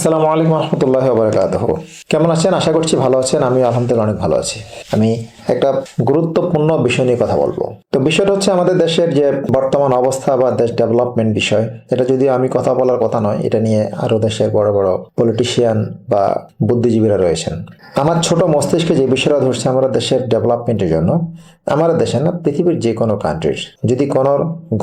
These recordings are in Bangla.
আসসালামু আলাইকুম রহমতুল্লাহ বরকাত কেমন আছেন? আশা করছি ভালো আছেন। আমি আলহামদুলিল্লাহ অনেক ভালো আছি। আমি একটা গুরুত্বপূর্ণ বিষয় নিয়ে কথা বলব। তো বিষয়টা হচ্ছে আমাদের দেশের যে বর্তমান অবস্থা বা দেশ ডেভেলপমেন্ট বিষয়, এটা যদি আমি কথা বলার কথা নয়, এটা নিয়ে আরও দেশের বড় বড় পলিটিশিয়ান বা বুদ্ধিজীবীরা রয়েছেন। আমার ছোট মস্তিষ্কে যে বিষয়টা ধরছে আমাদের দেশের ডেভেলপমেন্টের জন্য আমাদের দেশে না, পৃথিবীর যে কোনো কান্ট্রির যদি কোনো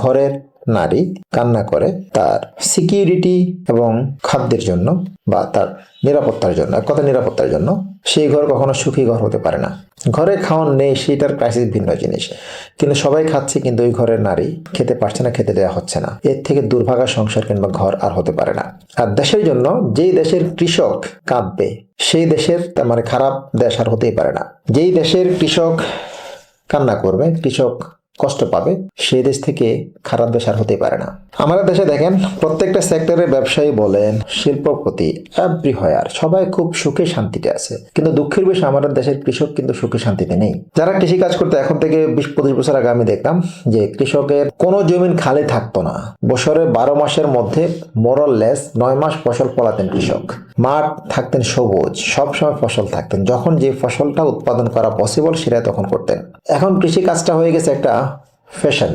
ঘরের নারী কান্না করে তার সিকিউরিটি এবং খাদ্যের জন্য বা তার নিরাপত্তার জন্য, এক কথা নিরাপত্তার জন্য, সেই ঘর কখনো সুখী ঘর হতে পারে না। ঘরে খাওয়ান নেই সেটার ক্রাইসিস ভিন্ন জিনিস। কিন্তু সবাই খাচ্ছে, কিন্তু ওই ঘরের নারী খেতে পারছে না, খেতে দেওয়া হচ্ছে না। এর থেকে দুর্ভাগা সংসার কিংবা ঘর আর হতে পারে না। আর দেশের জন্য যেই দেশের কৃষক কাঁদবে, সেই দেশের মানে খারাপ দেশ আর হতেই পারে না। যেই দেশের কৃষক কান্না করবে, কৃষক কষ্ট পাবে, সেই দেশ থেকে খারাপ দেশ আর হতেই পারে না। আমাদের দেশে দেখেন, প্রত্যেকটা সেক্টরের ব্যবসায়ী বলেন, শিল্পপতি এভরি আর সবাই খুব সুখে শান্তিতে আছে। কিন্তু দুঃখের বিষয়, আমাদের দেশের কৃষক কিন্তু সুখে শান্তিতে নেই। যারা কৃষি কাজ করতে এখন থেকে বিশ, পঁচিশ বছর আগে আমি দেখলাম যে কৃষকের কোনো জমিন খালি থাকতো না। বছরে বারো মাসের মধ্যে মোরল লেস নয় মাস ফসল ফলাতেন কৃষক। মাঠ থাকতেন সবুজ, সবসময় ফসল থাকতেন। যখন যে ফসলটা উৎপাদন করা পসিবল সেটা তখন করতেন। এখন কৃষি কাজটা হয়ে গেছে একটা ফ্যাশন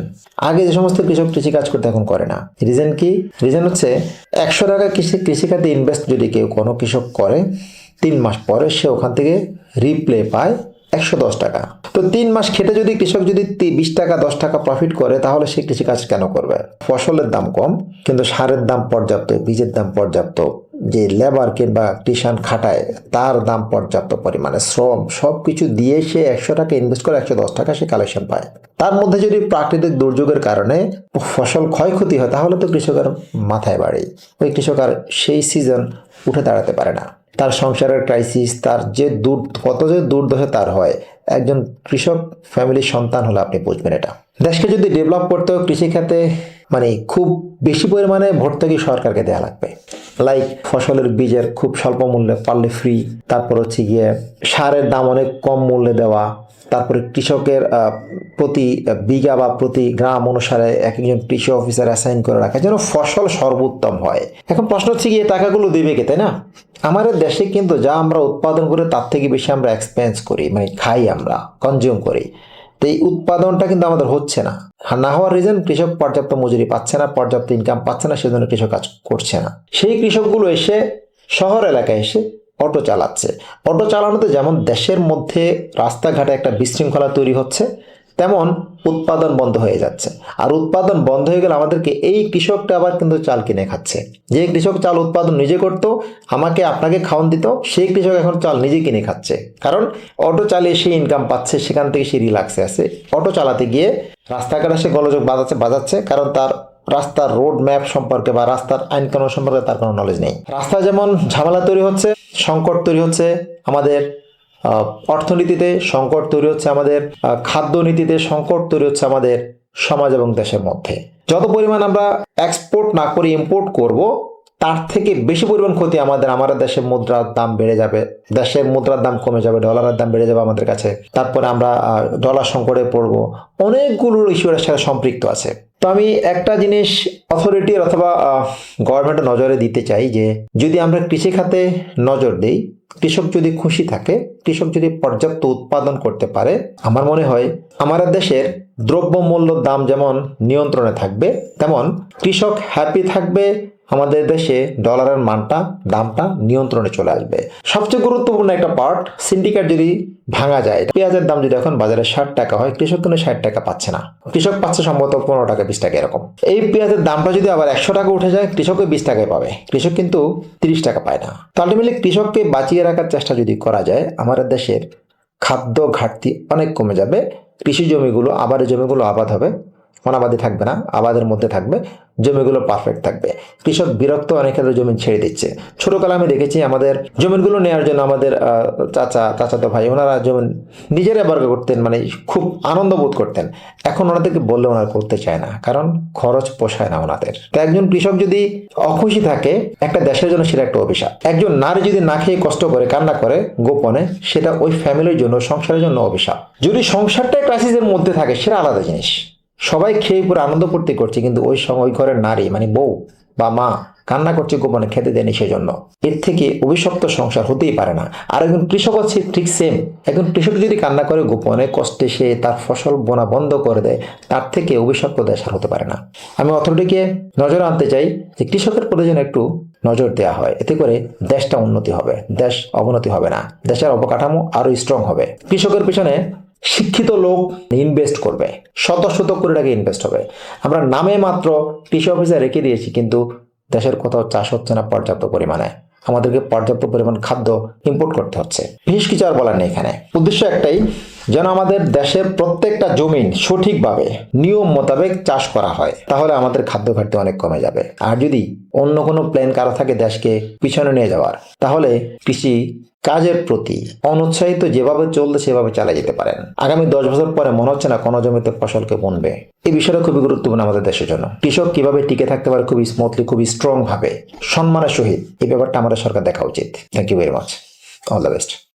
আগে যে সমস্ত কৃষক কৃষি কাজ করতে এখন করে না। রিজন কি? রিজন হচ্ছে, একশো টাকা কৃষি কৃষিখাতে ইনভেস্ট যদি কেউ কোনো কৃষক করে, তিন মাস পরে সে ওখান থেকে রিপ্লে পায় একশো দশ টাকা। তো তিন মাস খেটে যদি কৃষক যদি বিশ টাকা, দশ টাকা প্রফিট করে, তাহলে সে কৃষিকাজ কেন করবে? ফসলের দাম কম, কিন্তু সারের দাম পর্যাপ্ত, বীজের দাম পর্যাপ্ত যে লেবার কিংবা কৃষাণ খাটায়, তার দাম পর্যাপ্ত পরিমাণে শ্রম সব কিছু দিয়ে সে একশো টাকা ইনভেস্ট করে একশো দশ টাকা সে কালেকশন পায়। তার মধ্যে যদি প্রাকৃতিক দুর্যোগের কারণে ফসল ক্ষয়ক্ষতি হয়, তাহলে তো কৃষকের মাথায় বাড়ে ওই কৃষক আর সেই সিজন উঠে দাঁড়াতে পারে না। তার সংসারের ক্রাইসিস তার যে দূর, কত যে দুর্দশা তার হয়, একজন কৃষক ফ্যামিলির সন্তান হলে আপনি বুঝবেন এটা। দেশকে যদি ডেভেলপ করতে হয় কৃষিখাতে মানে খুব বেশি পরিমাণে ভর্তুকি সরকারকে দেওয়া লাগবে। লাইক ফসলের বীজের খুব স্বল্প মূল্যে পারলে ফ্রি তারপর হচ্ছে গিয়ে সারের দাম অনেক কম মূল্যে দেওয়া, তারপরে কৃষকের প্রতি বিঘা বা প্রতি গ্রাম অনুসারে এক একজন কৃষি অফিসার অ্যাসাইন করে রাখা, যেন ফসল সর্বোত্তম হয়। এখন প্রশ্ন হচ্ছে এই টাকাগুলো দেবে কে, তাই না? আমাদের দেশে কিন্তু যা আমরা উৎপাদন করে, তার থেকে বেশি আমরা এক্সপেন্স করি মানে খাই আমরা কনজিউম করি। তো এই উৎপাদনটা কিন্তু আমাদের হচ্ছে না। আর না হওয়ার রিজন কৃষক পর্যাপ্ত মজুরি পাচ্ছে না, পর্যাপ্ত ইনকাম পাচ্ছে না, সেজন্য কৃষক কাজ করছে না। সেই কৃষকগুলো এসে শহর এলাকায় এসে অটো চালাচ্ছে। অটো চালানোতে যেমন দেশের মধ্যে রাস্তাঘাটে একটা বিশৃঙ্খলা তৈরি হচ্ছে তেমন উৎপাদন বন্ধ হয়ে যাচ্ছে। আর উৎপাদন বন্ধ হয়ে গেলে আমাদেরকে এই কৃষকটা আবার কিন্তু চাল কিনে খাচ্ছে। যে কৃষক চাল উৎপাদন নিজে করতো, আমাকে আপনাকে খাওয়ান দিত, সেই কৃষক এখন চাল নিজে কিনে খাচ্ছে। কারণ অটো চালিয়ে সে ইনকাম পাচ্ছে, সেখান থেকে সে রিল্যাক্সে আছে। অটো চালাতে গিয়ে রাস্তাঘাটে সে গলযোগ বাজাচ্ছে বাজাচ্ছে, কারণ তার রাস্তার রোড ম্যাপ সম্পর্কে বা রাস্তার আইন কানুন সম্পর্কে তার কোনো নলেজ নেই। রাস্তায় যেমন ঝামেলা তৈরি হচ্ছে, সংকট তৈরি হচ্ছে, আমাদের অর্থনীতিতে সংকট তৈরি হচ্ছে আমাদের আহ, খাদ্য নীতিতে সংকট তৈরি হচ্ছে আমাদের সমাজ এবং দেশের মধ্যে। যত পরিমাণ আমরা এক্সপোর্ট না করে ইম্পোর্ট করব তার থেকে বেশি পরিমাণ ক্ষতি আমাদের আমাদের দেশের মুদ্রার দাম বেড়ে যাবে দেশের মুদ্রার দাম কমে যাবে ডলারের দাম বেড়ে যাবে আমাদের কাছে। তারপরে আমরা ডলার সংকটে পড়ব। অনেকগুলো ইস্যুর সাথে সম্পৃক্ত আছে। তো আমি একটা জিনিস অথরিটির অথবা গভর্নমেন্টের নজরে দিতে চাই যে যদি আমরা কৃষি খাতে নজর দিই কৃষক যদি খুশি থাকে কৃষক যদি পর্যাপ্ত উৎপাদন করতে পারে আমার মনে হয় আমাদের দেশের দ্রব্যমূল্যর দাম যেমন নিয়ন্ত্রণে থাকবে, তেমন কৃষক হ্যাপি থাকবে, আমাদের দেশে ডলারের মানটা, দামটা নিয়ন্ত্রণে চলে আসবে। সবচেয়ে গুরুত্বপূর্ণ একটা পার্ট সিন্ডিকেট যদি ভাঙা যায় পেঁয়াজের দাম যদি এখন বাজারে ষাট টাকা হয়, কৃষক কিন্তু ষাট টাকা পাচ্ছে না। কৃষক পাচ্ছে সম্ভবত পনেরো টাকা, বিশ টাকা এরকম। এই পেঁয়াজের দামটা যদি আবার একশো টাকা উঠে যায়, কৃষকও বিশ টাকায় পাবে। কৃষক কিন্তু তিরিশ টাকা পায় না। তো আলটিমেটলি কৃষককে বাঁচিয়ে রাখার চেষ্টা যদি করা যায়, আমাদের দেশের খাদ্য ঘাটতি অনেক কমে যাবে। কৃষি জমিগুলো আবারের জমিগুলো আবাদ হবে। অনাবাদি থাকবে না, আবাদের মধ্যে থাকবে, জমিগুলো পারফেক্ট থাকবে। কৃষক বিরক্ত অনেক ক্ষেত্রে জমি ছেড়ে দিচ্ছে। ছোটকালে আমি দেখেছি আমাদের জমিগুলো নেওয়ার জন্য আমাদের চাচা, চাচাতো ভাই, ওনারা জমি নিজেরা বর্গ করতেন মানে খুব আনন্দ বোধ করতেন। এখন ওনাদেরকে বললে ওনারা করতে চায় না, কারণ খরচ পোষায় না ওনাদের। তো একজন কৃষক যদি অখুশি থাকে, একটা দেশের জন্য সেটা একটা অভিশাপ। একজন নারী যদি না খেয়ে কষ্ট করে, কান্না করে গোপনে, সেটা ওই ফ্যামিলির জন্য, সংসারের জন্য অভিশাপ। যদি সংসারটাই ক্রাইসিসের মধ্যে থাকে, সেটা আলাদা জিনিস। সবাই খেয়ে পুরো আনন্দ ফুর্তি করছে, কিন্তু ওই সময় ওই ঘরের নারী মানে বউ বা মা, কান্না করছে গোপনে, খেতে দেয়নি সেজন্য। এর থেকে অভিশপ্ত সংসার হতেই পারে না। আর একজন কৃষক হচ্ছে ঠিক সেম একজন কৃষক যদি কান্না করে গোপনে, কষ্টে সে তার ফসল বোনা বন্ধ করে দেয়, তার থেকে অভিশপ্ত দেশ আর হতে পারে না। আমি অথরিটিকে নজরে আনতে চাই যে কৃষকের প্রতি যেন একটু নজর দেওয়া হয়। এতে করে দেশটা উন্নতি হবে, দেশ অবনতি হবে না। দেশের অবকাঠামো আরও স্ট্রং হবে। কৃষকের পিছনে শিক্ষিত লোক ইনভেস্ট করবে। শত শত কোটি টাকা ইনভেস্ট হবে। আমরা নামে মাত্র কৃষি অফিসে রেখে দিয়েছি, কিন্তু দেশের কোথাও চাষ হচ্ছে না পর্যাপ্ত পরিমাণে। আমাদেরকে পর্যাপ্ত পরিমাণ খাদ্য ইম্পোর্ট করতে হচ্ছে। বেশ কিছু আর বলার নেই এখানে। উদ্দেশ্য একটাই যেন আমাদের দেশের প্রত্যেকটা জমিন সঠিকভাবে নিয়ম মোতাবেক চাষ করা হয়, তাহলে আমাদের খাদ্য ঘাটতি অনেক কমে যাবে। আর যদি অন্য কোনো প্ল্যান কারও থাকে দেশকে পিছনে নিয়ে যাওয়ার, তাহলে কৃষি কাজের প্রতি অনুৎসাহিত যেভাবে চলতে সেভাবে চালিয়ে যেতে পারেন। আগামী দশ বছর পরে মনে হচ্ছে না কোনো জমিতে ফসলকে বনবে। এই বিষয়টা খুবই গুরুত্বপূর্ণ আমাদের দেশের জন্য। কৃষক কীভাবে টিকে থাকতে পারে খুবই স্মুথলি খুবই স্ট্রং ভাবে, সম্মানের সহিত এই ব্যাপারটা আমাদের সরকার দেখা উচিত। Thank you very much all the best